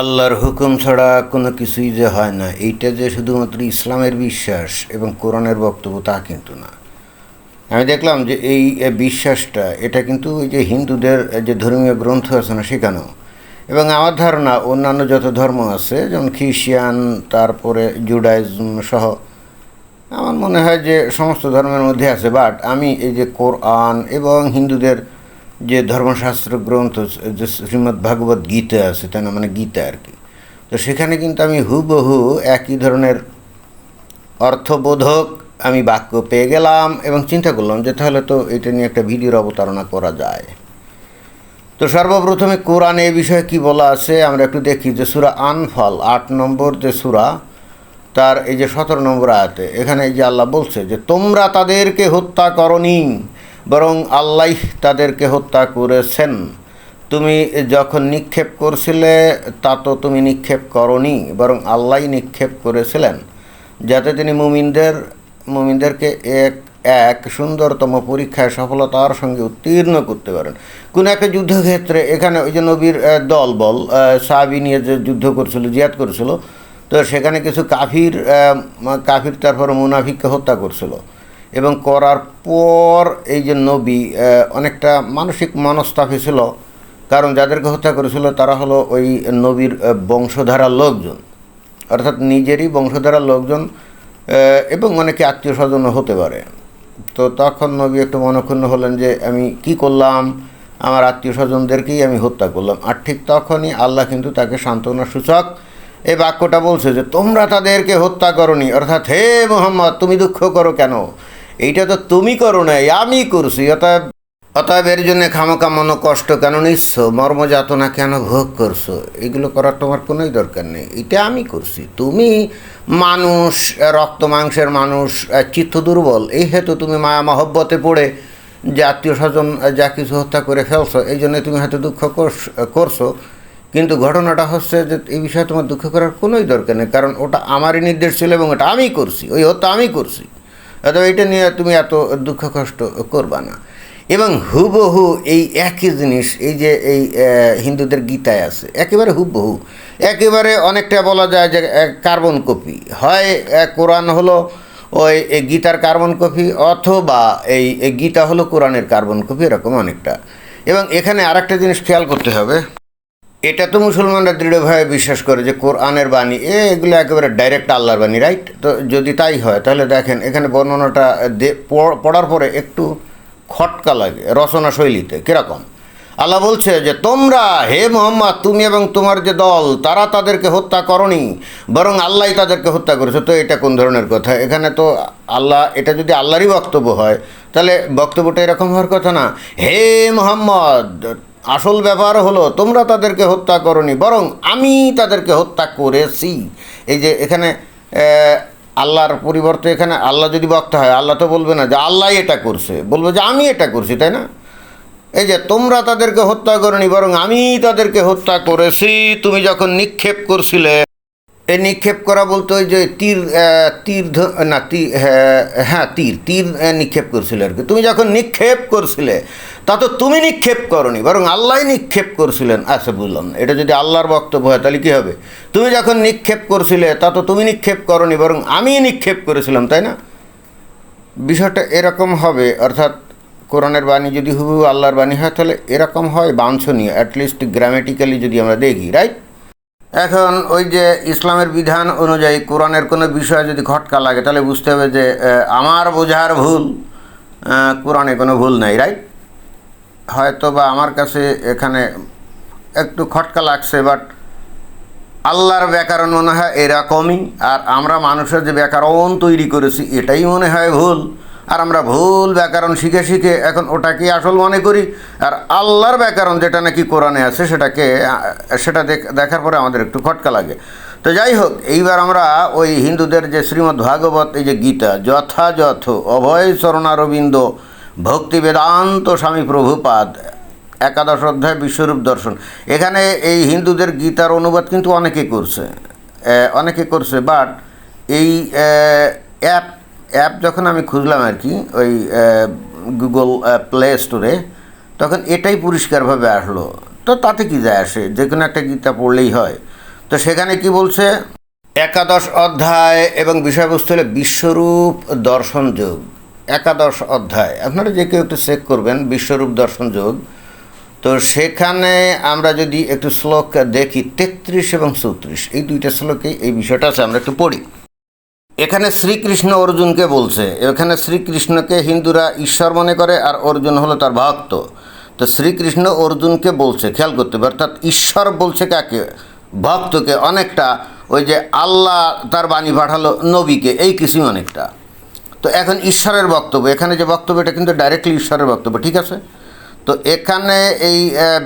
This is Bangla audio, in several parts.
আল্লাহর হুকুম ছাড়া কোনো কিছুই যে হয় না, এইটা যে শুধুমাত্র ইসলামের বিশ্বাস এবং কোরআনের বক্তব্য তা কিন্তু না। আমি দেখলাম যে এই বিশ্বাসটা, এটা কিন্তু ওই যে হিন্দুদের যে ধর্মীয় গ্রন্থ আছে না সেখানেও। এবং আমার ধারণা অন্যান্য যত ধর্ম আছে, যেমন খ্রিস্টিয়ান তারপরে জুডাইজম সহ, আমার মনে হয় যে সমস্ত ধর্মের মধ্যে আছে। বাট আমি এই যে কোরআন এবং হিন্দুদের যে ধর্মশাস্ত্র গ্রন্থ, যে শ্রীমদ্ ভাগবত গীতা আছে না মানে গীতা আর কি। তো সেখানে কিন্তু আমি হুবহু একই ধরনের অর্থবোধক আমি বাক্য পেয়ে গেলাম এবং চিন্তা করলাম যে তাহলে তো এটা নিয়ে একটা ভিডিওর অবতারণা করা যায়। তো সর্বপ্রথমে কোরআনে এ বিষয়ে কি বলা আছে, আমরা একটু দেখি যে সুরা আনফল, আট নম্বর যে সুরা, তার এই যে সতেরো নম্বর আয়াতে, এখানে এই যে আল্লাহ বলছে যে, তোমরা তাদেরকে হত্যা করনি। বরং আল্লাহ তাদেরকে হত্যা করেছেন। তুমি যখন নিক্ষেপ করছিলে তা তো তুমি নিক্ষেপ করনি বরং আল্লাহ নিক্ষেপ করেছিলেন। যাতে তিনি মুমিনদের মুমিনদেরকে এক এক সুন্দরতম পরীক্ষায় সফলতার সঙ্গে উত্তীর্ণ করতে পারেন। কোনো একটা যুদ্ধক্ষেত্রে এখানে ওই যে নবীর আহ, দল বল সাহাবি নিয়ে যে যুদ্ধ করছিল জিয়াদ করেছিল তো সেখানে কিছু কাফির কাফির তারপর মুনাফিককে হত্যা করছিল। এবং করার পর এই যে নবী অনেকটা মানসিক মনস্তাপে ছিল কারণ যাদেরকে হত্যা করেছিল, তারা হলো ওই নবীর বংশধারার লোকজন। অর্থাৎ নিজেরই বংশধারার লোকজন এবং অনেকে আত্মীয় স্বজনও হতে পারে। তো তখন নবী একটু মনক্ষুণ্ণ হলেন যে, আমি কি করলাম? আমার আত্মীয় স্বজনদেরকেই আমি হত্যা করলাম। আর ঠিক তখনই আল্লাহ কিন্তু তাকে সান্ত্বনা সূচক এই বাক্যটা বলছে যে, তোমরা তাদেরকে হত্যা করনি। অর্থাৎ, হে মোহাম্মদ, তুমি দুঃখ করো কেন? এইটা তো তুমি করো নাই, আমি করছি। অতএব অতএব এর জন্য খামোকা মনো কষ্ট, কেন নিচ্ছ? মর্মযাতনা কেন ভোগ করছ? এগুলো করার তোমার কোনোই দরকার নেই। এটা আমি করছি। তুমি মানুষ, রক্ত মাংসের মানুষ চিত্ত দুর্বল, এই হেতু তুমি মায়া মহব্বতে পড়ে, যে আত্মীয় স্বজন যা কিছু হত্যা করে ফেলছো, এই জন্য তুমি হয়তো দুঃখ করছ। কিন্তু ঘটনাটা হচ্ছে যে এই বিষয়ে তোমার দুঃখ করার কোনোই দরকার নেই, কারণ ওটা আমারই নির্দেশ ছিল এবং ওটা আমি করছি। ওই হত্যা আমি করছি। অথবা এটা নিয়ে তুমি এত দুঃখ কষ্ট করবা না। এবং হুবহু এই একই জিনিস, এই যে এই হিন্দুদের গীতায় আছে, একেবারে হুবহু। একেবারে অনেকটা বলা যায় যে কার্বন কপি। হয় কোরআন হলো ওই গীতার কার্বন কপি অথবা এই এই গীতা হলো কোরআনের কার্বন কপি, এরকম অনেকটা। এবং এখানে আরেকটা জিনিস খেয়াল করতে হবে। এটা তো মুসলমানরা দৃঢ়ভাবে বিশ্বাস করে যে কোরআনের বাণী, এ এগুলো একেবারে ডাইরেক্ট আল্লাহর বাণী রাইট তো যদি তাই হয়, তাহলে দেখেন এখানে বর্ণনাটা পড়ার পরে একটু খটকা লাগে, রচনা শৈলীতে, কীরকম? আল্লাহ বলছে যে, তোমরা, হে মোহাম্মদ, তুমি এবং তোমার যে দল, তারা তাদেরকে হত্যা করনি, বরং আল্লাহ তাদেরকে হত্যা করেছে। তো এটা কোন ধরনের কথা? এখানে তো আল্লাহ, এটা যদি আল্লাহরই বক্তব্য হয়, তাহলে বক্তব্যটা এরকম হওয়ার কথা না। হে মোহাম্মদ আসল ব্যাপার হলো, তোমরা তাদেরকে হত্যা করনি, বরং আমি তাদেরকে হত্যা করেছি। এই যে এখানে আল্লাহর পরিবর্তে এখানে আল্লাহ যদি বক্তা হয়, আল্লাহ তো বলবে না যে আল্লাহ এটা করছে। বলবে যে আমি এটা করছি, তাই না? এই যে তোমরা তাদেরকে হত্যা করনি, বরং আমি তাদেরকে হত্যা করেছি, তুমি যখন নিক্ষেপ করছিলে এই নিক্ষেপ করা বলতে ওই যে তীর তীর না তীর হ্যাঁ তীর তীর নিক্ষেপ করছিলে আর কি। তুমি যখন নিক্ষেপ করছিলে, তা তো তুমি নিক্ষেপ করনি, বরং আল্লাহ নিক্ষেপ করছিলেন। আচ্ছা বুঝলাম না। এটা যদি আল্লাহর বক্তব্য হয়, তাহলে কী হবে? তুমি যখন নিক্ষেপ করছিলে, তা তো তুমি নিক্ষেপ করনি, বরং আমি নিক্ষেপ করেছিলাম, তাই না? বিষয়টা এরকম হবে, অর্থাৎ কোরআনের বাণী যদি হুবহু আল্লাহর বাণী হয়, তাহলে এরকম হয়, বাঞ্ছনীয় অ্যাটলিস্ট গ্রামেটিক্যালি যদি আমরা দেখি রাইট এখন ওই যে ইসলামের বিধান অনুযায়ী কোরআনের কোনো বিষয়ে যদি খটকা লাগে, তাহলে বুঝতে হবে যে আমার বোঝার ভুল কোরআনে কোনো ভুল নাই রাইট হয়তো বা আমার কাছে এখানে একটু খটকা লাগছে বাট আল্লাহর ব্যাকরণ মনে হয় এরকমই, আর আমরা মানুষের যে ব্যাকরণ তৈরি করেছি, এটাই মনে হয় ভুল। আর আমরা ভুল ব্যাকরণ শিখে শিখে এখন ওটাকে আসল মনে করি। আর আল্লাহর ব্যাকরণ যেটা নাকি কোরআনে আছে, সেটাকে, সেটা দেখ- দেখার পরে আমাদের একটু খটকা লাগে। তো যাই হোক, এইবার আমরা ওই হিন্দুদের যে শ্রীমদ্ ভাগবত এই যে গীতা, যথাযথ অভয় চরণারবিন্দ ভক্তি বেদান্ত স্বামী প্রভুপাদ, একাদশ অধ্যায় বিশ্বরূপ দর্শন। এখানে এই হিন্দুদের গীতার অনুবাদ কিন্তু অনেকে করছে। অনেকে করছে বাট এই অ্যাপ অ্যাপ যখন আমি খুঁজলাম আর কি, ওই গুগল প্লে স্টোরে তখন এটাই পরিষ্কারভাবে আসলো। তো তাতে কি যায় আসে? যে কোনো একটা গীতা পড়লেই হয়। তো সেখানে কি বলছে? একাদশ অধ্যায় এবং বিষয়বস্তু হলো বিশ্বরূপ দর্শন যোগ। একাদশ অধ্যায়। আপনারা যে কেউ একটু চেক করবেন, বিশ্বরূপ দর্শন যোগ। তো সেখানে আমরা যদি একটু শ্লোক দেখি, তেত্রিশ এবং চৌত্রিশ। এই দুইটা শ্লোকে এই বিষয়টা আছে, আমরা একটু পড়ি। এখানে শ্রীকৃষ্ণ অর্জুনকে বলছে। এখানে শ্রীকৃষ্ণকে হিন্দুরা ঈশ্বর মনে করে আর অর্জুন হলো তার ভক্ত। তো শ্রীকৃষ্ণ অর্জুনকে বলছে, খেয়াল করতে হবে, অর্থাৎ ঈশ্বর বলছে কাকে? ভক্তকে অনেকটা, ওই যে আল্লাহ তার বাণী পাঠালো নবীকে, এই কিছুই অনেকটা। তো এখন ঈশ্বরের বক্তব্য, এখানে যে বক্তব্য, এটা কিন্তু ডাইরেক্টলি ঈশ্বরের বক্তব্য, ঠিক আছে? তো এখানে এই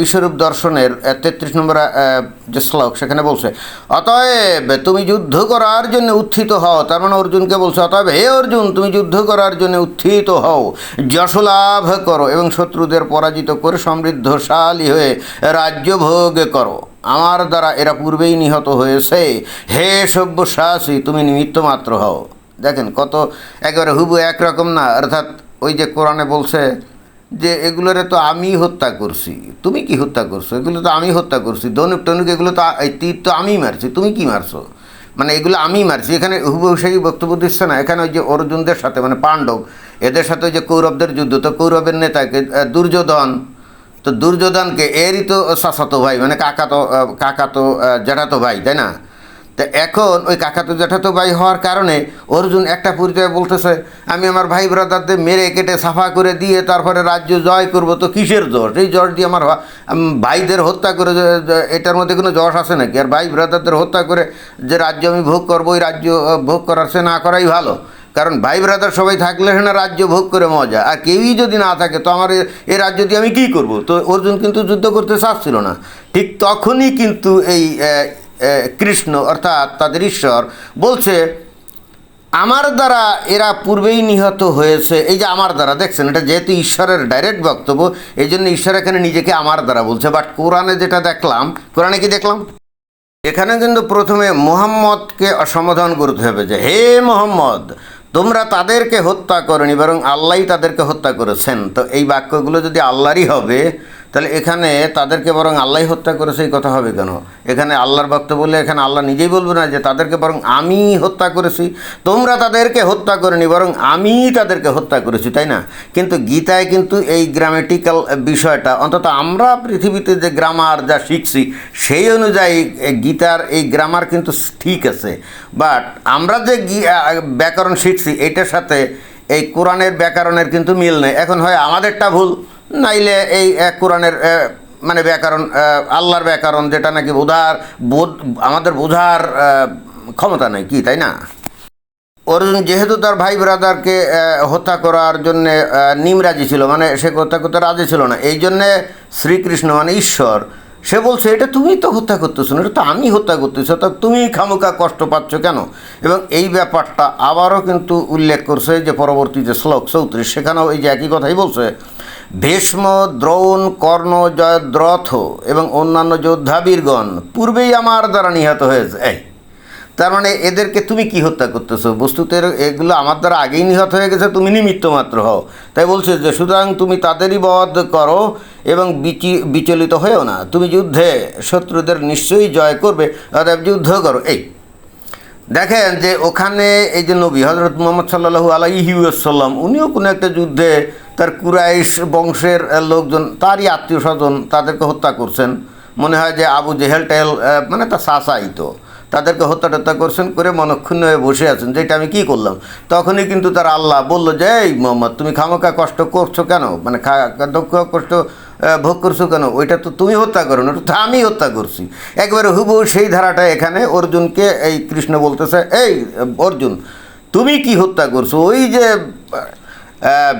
বিশ্বরূপ দর্শনের তেত্রিশ নম্বর যে শ্লোক, সেখানে বলছে, অতএব তুমি যুদ্ধ করার জন্য উত্থিত হও। তার মানে অর্জুনকে বলছে, অতএব হে অর্জুন, তুমি যুদ্ধ করার জন্য উত্থিত হও। যশ লাভ করো এবং শত্রুদের পরাজিত করে সমৃদ্ধশালী হয়ে রাজ্য ভোগ করো। আমার দ্বারা এরা পূর্বেই নিহত হয়েছে। হে সব্যসাচী, তুমি নিমিত্ত মাত্র হও। দেখেন কত একেবারে হুবু একরকম না, অর্থাৎ ওই যে কোরআনে বলছে যে এগুলোরে তো আমি হত্যা করছি। তুমি কি হত্যা করছ? এগুলো তো আমি হত্যা করছি। ধনুক টনুক এগুলো তো এই তীর তো আমিই মারছি। তুমি কি মারছো? মানে এগুলো আমি মারছি। এখানে হুবহু সেই বক্তব্য দিচ্ছে না। এখানে ওই যে অর্জুনদের সাথে মানে পাণ্ডব এদের সাথে ওই যে কৌরবদের যুদ্ধ। তো কৌরবের নেতাকে দুর্যোধন তো দুর্যোধনকে এরই তো চাচাতো ভাই মানে কাকাতো আহ, কাকাতো আহ, জ্যাঠাতো ভাই তাই না? তা এখন ওই কাকাতো জ্যাঠাতো ভাই হওয়ার কারণে অর্জুন একটা পরিচয় বলতেছে, আমি আমার ভাই ব্রাদারদের মেরে কেটে সাফা করে দিয়ে তারপরে রাজ্য জয় করব, তো কিসের যশ এই যশ দিয়ে আমার ভাইদের হত্যা করে এটার মধ্যে কোনো যশ আছে নাকি? আর ভাই ব্রাদারদের হত্যা করে যে রাজ্য আমি ভোগ করব, ওই রাজ্য ভোগ করার সে না করাই ভালো। কারণ ভাই ব্রাদার সবাই থাকলে না রাজ্য ভোগ করে মজা। আর কেউই যদি না থাকে, তো আমার এই রাজ্য দিয়ে আমি কী করব? তো অর্জুন কিন্তু যুদ্ধ করতে চাচ্ছিল না। ঠিক তখনই কিন্তু এই কৃষ্ণ, অর্থাৎ তাদের ঈশ্বর, বলছে, আমার দ্বারা এরা পূর্বেই নিহত হয়েছে। এই যে আমার দ্বারা দেখছেন, এটা যেহেতু ঈশ্বরের ডাইরেক্ট বক্তব্য, এই জন্য ঈশ্বর এখানে নিজেকে আমার দ্বারা বলছে। বাট কোরআনে যেটা দেখলাম, কোরআনে কি দেখলাম? এখানে কিন্তু প্রথমে মোহাম্মদকে অসমাধান করতে হবে যে, হে মোহাম্মদ, তোমরা তাদেরকে হত্যা করনি, বরং আল্লাহই তাদেরকে হত্যা করেছেন। তো এই বাক্যগুলো যদি আল্লাহরই হবে তাহলে এখানে তাদেরকে বরং আল্লাহই হত্যা করেছে এই কথা হবে কেন? এখানে আল্লাহর বক্তব্য বললে এখানে আল্লাহ নিজেই বলবে না যে তাদেরকে বরং আমি হত্যা করেছি। তোমরা তাদেরকে হত্যা করেনি বরং আমি তাদেরকে হত্যা করেছি, তাই না? কিন্তু গীতায় কিন্তু এই গ্রামেটিক্যাল বিষয়টা, অন্তত আমরা পৃথিবীতে যে গ্রামার যা শিখছি, সেই অনুযায়ী গীতার এই গ্রামার কিন্তু ঠিক আছে। বাট আমরা যে ব্যাকরণ শিখছি, এটার সাথে এই কোরআনের ব্যাকরণের কিন্তু মিল নেই। এখন হয় আমাদেরটা ভুল। নাইলে এই কোরআনের মানে ব্যাকরণ আল্লাহর ব্যাকরণ যেটা নাকি বোধার, বোধ, আমাদের বোঝার ক্ষমতা নেই, কি, তাই না? অর্জুন, যেহেতু তার ভাই ব্রাদারকে হত্যা করার জন্য নিমরাজি ছিল মানে সে হত্যা করতে রাজি ছিল না, এই জন্যে শ্রীকৃষ্ণ মানে ঈশ্বর, সে বলছে, এটা তুমি তো হত্যা করতেছো না, এটা তো আমি হত্যা করতেছি তো তুমি খামুকা কষ্ট পাচ্ছ কেন? এবং এই ব্যাপারটা আবারও কিন্তু উল্লেখ করছে, যে পরবর্তী যে শ্লোক চৌত্রিশ, সেখানেও এই যে একই কথাই বলছে ভীষ্ম, দ্রোণ, কর্ণ, জয়দ্রথ এবং অন্যান্য যোদ্ধাবীরগণ পূর্বেই আমার দ্বারা নিহত হয়েছে। এই, তার মানে এদেরকে তুমি কি হত্যা করতেছো? বস্তুত এগুলো আমার দ্বারা আগেই নিহত হয়ে গেছে, তুমি নিমিত্ত মাত্র হও। তাই বলছে যে, সুতরাং তুমি তাদেরই বধ করো এবং বিচি- বিচলিত হয়েও না। তুমি যুদ্ধে শত্রুদের নিশ্চয়ই জয় করবে, অতএব যুদ্ধ করো। এই, দেখেন যে ওখানে এই যে নবী হজরত মোহাম্মদ সাল্লাহু আলাইসাল্লাম উনিও কোনো একটা যুদ্ধে তার কুরাইশ বংশের লোকজন, তারই আত্মীয় স্বজন তাদেরকে হত্যা করছেন। মনে হয় যে আবু জেহেল টেহেল মানে তার সাসাই তো, তাদেরকে হত্যা টত্যা করছেন করে মনক্ষুণ্ণ হয়ে বসে আছেন, যে এটা আমি কী করলাম? তখনই কিন্তু তার আল্লাহ বলল যে, এই মোহাম্মদ, তুমি খামোকা কষ্ট করছ কেন? মানে দুঃখ, কষ্ট ভোগ করছ কেন? ওইটা তো তুমি হত্যা করো না ওটা আমি হত্যা করছি। একবারে হুবহু সেই ধারাটা এখানে অর্জুনকে এই কৃষ্ণ বলতেছে, এই অর্জুন, তুমি কি হত্যা করছ? ওই যে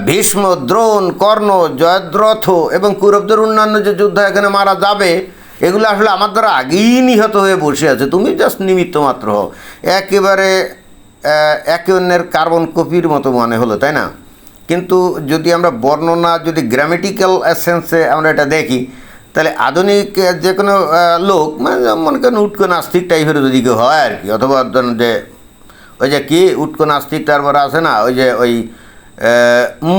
ভীষ্ম, দ্রোণ, কর্ণ, জয়দ্রথ এবং কৌরবদের অন্যান্য যে যুদ্ধ এখানে মারা যাবে, এগুলো আসলে আমার দ্বারা আগেই নিহত হয়ে বসে আছে। তুমি জাস্ট নিমিত্ত মাত্র হও। একেবারে একে অন্যের কার্বন কপির মতো মনে হলো, তাই না? কিন্তু যদি আমরা বর্ণনা, যদি গ্রামেটিক্যাল সেন্সে আমরা এটা দেখি, তাহলে আধুনিক যে কোনো লোক মানে মনে করেন উটকো নাস্তিক টাইপের যদি কেউ হয় আর কি, অথবা যে, ওই যে কি, উটকো নাস্তিক তারপরে আছে না, ওই যে ওই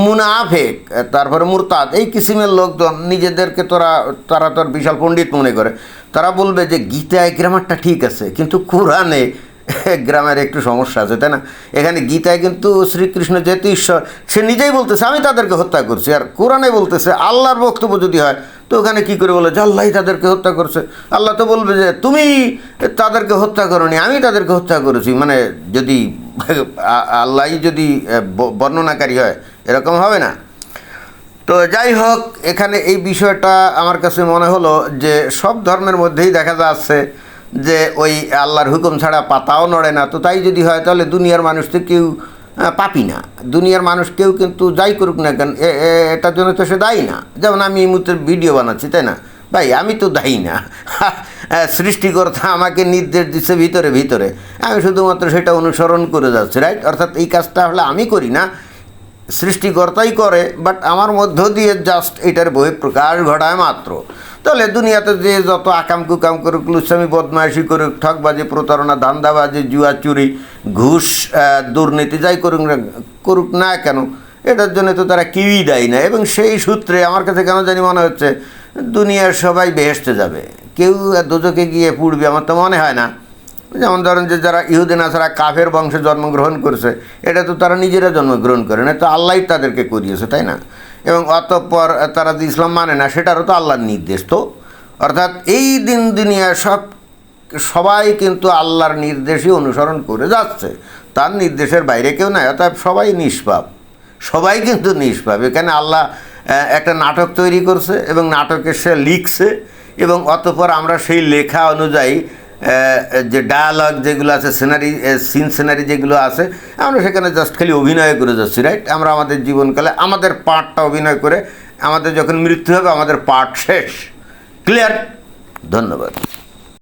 মুনাফেক তারপরে মুরতাদ, এই কিসিমের লোকজন, নিজেদেরকে তোরা, তারা তোর বিশাল পণ্ডিত মনে করে। তারা বলবে যে গীতায় গ্রামারটা ঠিক আছে, কিন্তু কোরআনে গ্রামের একটু সমস্যা আছে, তাই না? এখানে গীতায় কিন্তু শ্রীকৃষ্ণ যেহেতু ঈশ্বর, সে নিজেই বলতেছে, আমি তাদেরকে হত্যা করছি। আর কোরআনে বলতেছে, আল্লাহর বক্তব্য যদি হয়, তো ওখানে কী করে বলে? যে আল্লাহই তাদেরকে হত্যা করছে। আল্লাহ তো বলবে যে, তুমি তাদেরকে হত্যা করনি, আমি তাদেরকে হত্যা করেছি। মানে যদি আল্লাহই যদি বর্ণনাকারী হয়, এরকম হবে না। তো যাই হোক, এখানে এই বিষয়টা আমার কাছে মনে হলো যে, সব ধর্মের মধ্যেই দেখা যাচ্ছে যে ওই আল্লাহর হুকুম ছাড়া পাতাও নড়ে না। তো তাই যদি হয় তাহলে দুনিয়ার মানুষ তো কেউ পাপি না। দুনিয়ার মানুষ কেউ কিন্তু যাই করুক না কেন এটার জন্য তো সে দায়ী না। যেমন আমি এই মুহূর্তে ভিডিও বানাচ্ছি, তাই না? ভাই, আমি তো দায়ী না। সৃষ্টিকর্তা আমাকে নির্দেশ দিচ্ছে ভিতরে ভিতরে। আমি শুধুমাত্র সেটা অনুসরণ করে যাচ্ছি রাইট অর্থাৎ এই কাজটা হলে আমি করি না। সৃষ্টিকর্তাই করে বাট আমার মধ্য দিয়ে জাস্ট এটার বহিঃপ্রকাশ ঘটায় মাত্র। তাহলে দুনিয়াতে যে যত আকাম কুকাম করুক, লুচ্ছামি, বদমাইশি করুক ঠকবাজি প্রতারণা, ধান্দাবাজি, জুয়া, চুরি, ঘুষ দুর্নীতি, যাই করুক করুক না কেন, এটার জন্য তো তারা কেউই দেয় না। এবং সেই সূত্রে আমার কাছে কেন জানি মনে হচ্ছে, দুনিয়ার সবাই বেহেসতে যাবে। কেউ দুজকে গিয়ে পুড়বে, আমার তো মনে হয় না। যেমন ধরেন যে যারা ইহুদিন আসারা কাফের বংশে জন্মগ্রহণ করেছে, এটা তো তারা নিজেরা জন্মগ্রহণ করে না তো আল্লাহই তাদেরকে করিয়েছে, তাই না? এবং অতঃপর তারা যে ইসলাম মানে না, সেটারও তো আল্লাহর নির্দেশ। তো অর্থাৎ এই দিন দুনিয়া সব, সবাই কিন্তু আল্লাহর নির্দেশই অনুসরণ করে যাচ্ছে। তার নির্দেশের বাইরে কেউ নাই অর্থাৎ সবাই নিষ্পাপ। সবাই কিন্তু নিষ্পাপ। এখানে আল্লাহ একটা নাটক তৈরি করছে এবং নাটকে সে লিখছে এবং অতঃপর আমরা সেই লেখা অনুযায়ী যে ডায়ালগ যেগুলো আছে সিনারি সিন সিনারি যেগুলো আছে, আমরা সেখানে জাস্ট খালি অভিনয় করে যাচ্ছি রাইট আমরা আমাদের জীবনকালে আমাদের পার্টটা অভিনয় করে, আমাদের যখন মৃত্যু হবে, আমাদের পার্ট শেষ। ক্লিয়ার ধন্যবাদ।